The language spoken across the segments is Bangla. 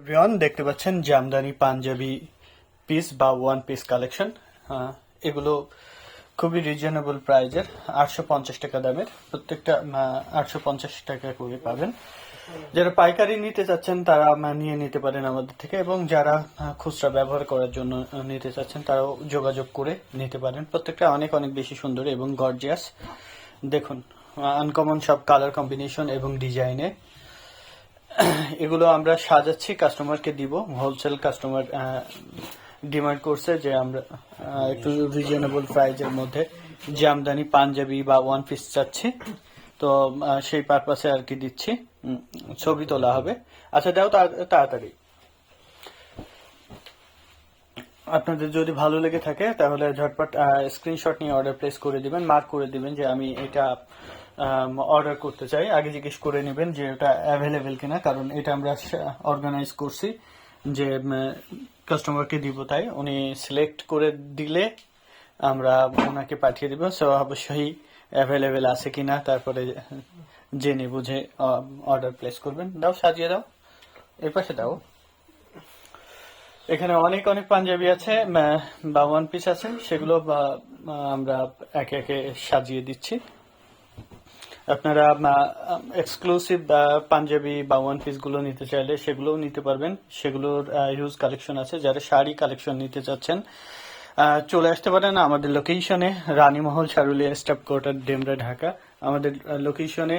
এভরিওয়ান দেখতে পাচ্ছেন জামদানি, পাঞ্জাবি পিস বা ওয়ান পিস কালেকশন এগুলো খুবই রিজনেবল প্রাইজের আটশো পঞ্চাশ টাকা দামের। প্রত্যেকটা আটশো পঞ্চাশ টাকা করে পাবেন। যারা পাইকারি নিতে চাচ্ছেন, তারা নিয়ে নিতে পারেন আমাদের থেকে এবং যারা খুচরা ব্যবহার করার জন্য নিতে চাচ্ছেন, তারাও যোগাযোগ করে নিতে পারেন। প্রত্যেকটা অনেক অনেক বেশি সুন্দর এবং গর্জিয়াস দেখুন আনকমন সব কালার কম্বিনেশন এবং ডিজাইনে এগুলো আমরা সাজাচ্ছি কাস্টমারকে দিব হোলসেল কাস্টমার ডিমান্ড করছে যে আমরা একটু রিজনেবল প্রাইজের মধ্যে জামদানি পাঞ্জাবি বা ওয়ান পিস চাচ্ছি। তো সেই পারপাসে আর কি দিচ্ছি। ছবি তোলা হবে। আচ্ছা দাও তাড়াতাড়ি। আপনাদের যদি ভালো লেগে থাকে, তাহলে ঝটপট স্ক্রিনশট নিয়ে অর্ডার প্লেস করে দিবেন মার্ক করে দিবেন যে আমি এটা অর্ডার করতে চাই। আগে জিজ্ঞেস করে নেবেন যে ওটা অ্যাভেলেবেল কিনা, কারণ এটা আমরা অর্গানাইজ করছি যে কাস্টমারকে দিব তাই। উনি সিলেক্ট করে দিলে আমরা ওনাকে পাঠিয়ে দিব। সো অবশ্যই অ্যাভেলেবেল আছে কিনা, তারপরে জেনে বুঝে অর্ডার প্লেস করবেন। দাও, সাজিয়ে দাও। এর পাশে দাও। এখানে অনেক অনেক পাঞ্জাবি আছে। বা ওয়ান পিস আছে। সেগুলো আমরা একে একে সাজিয়ে দিচ্ছি। আপনারা এক্সক্লুসিভ পাঞ্জাবি বা ওয়ান পিসগুলো নিতে চাইলে সেগুলোও নিতে পারবেন। সেগুলোর হিউজ কালেকশন আছে। যারা শাড়ি কালেকশন নিতে চাচ্ছেন চলে আসতে পারেন আমাদের লোকেশনে রানীমহল চারুলিয়া স্টাফ কোয়ার্টার, ডেমরা, ঢাকা। আমাদের লোকেশনে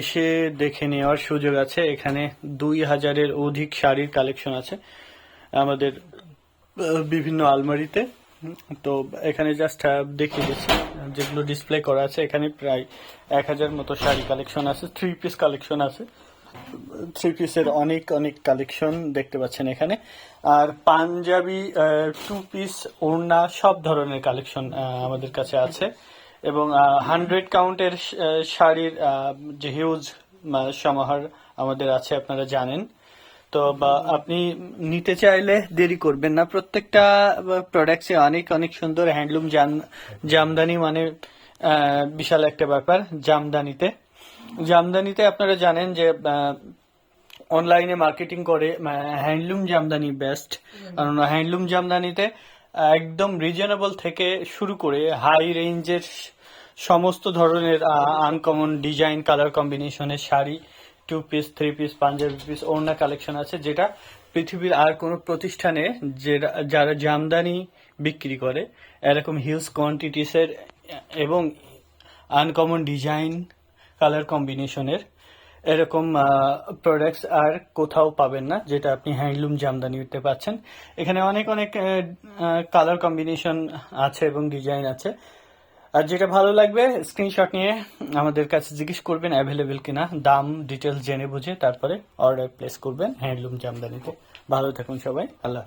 এসে দেখে নেওয়ার সুযোগ আছে। এখানে দুই হাজারের অধিক শাড়ির কালেকশন আছে। আমাদের বিভিন্ন আলমারিতে। তো এখানে জাস্ট দেখিয়ে দিচ্ছি। যেগুলো ডিসপ্লে করা আছে, এখানে প্রায় এক হাজার মতো শাড়ি কালেকশন আছে থ্রি পিস কালেকশন আছে। থ্রি পিসের অনেক অনেক কালেকশন দেখতে পাচ্ছেন এখানে। আর পাঞ্জাবি টু পিস ওড়না, সব ধরনের কালেকশন আমাদের কাছে আছে। এবং হান্ড্রেড কাউন্টের শাড়ির যে হিউজ সমাহার আমাদের আছে, আপনারা জানেন। তো বা আপনি নিতে চাইলে দেরি করবেন না। প্রত্যেকটা প্রোডাক্টসে অনেক অনেক সুন্দর হ্যান্ডলুম জামদানি মানে বিশাল একটা ব্যাপার, জামদানিতে। জামদানিতে আপনারা জানেন যে অনলাইনে মার্কেটিং করে হ্যান্ডলুম জামদানি বেস্ট কারণ হ্যান্ডলুম জামদানিতে একদম রিজনেবল থেকে শুরু করে হাই রেঞ্জের সমস্ত ধরনের আনকমন ডিজাইন কালার কম্বিনেশনের sari two piece three piece panjabi piece ওড়না কালেকশন আছে যেটা পৃথিবীর আর কোনো প্রতিষ্ঠানে যারা জামদানি বিক্রি করে, এরকম হিউজ কোয়ান্টিটিসের এবং আনকমন ডিজাইন কালার কম্বিনেশনের এরকম প্রোডাক্টস আর কোথাও পাবেন না, যেটা আপনি হ্যান্ডলুম জামদানিতে পাচ্ছেন। এখানে অনেক অনেক কালার কম্বিনেশন আছে এবং ডিজাইন আছে। আর যেটা ভালো লাগবে স্ক্রিনশট নিয়ে আমাদের কাছে জিজ্ঞেস করবেন অ্যাভেলেবেল কিনা। দাম ডিটেলস জেনে বুঝে তারপরে অর্ডার প্লেস করবেন। হ্যান্ডলুম জামদানিতে ভালো থাকুন সবাই। আল্লাহ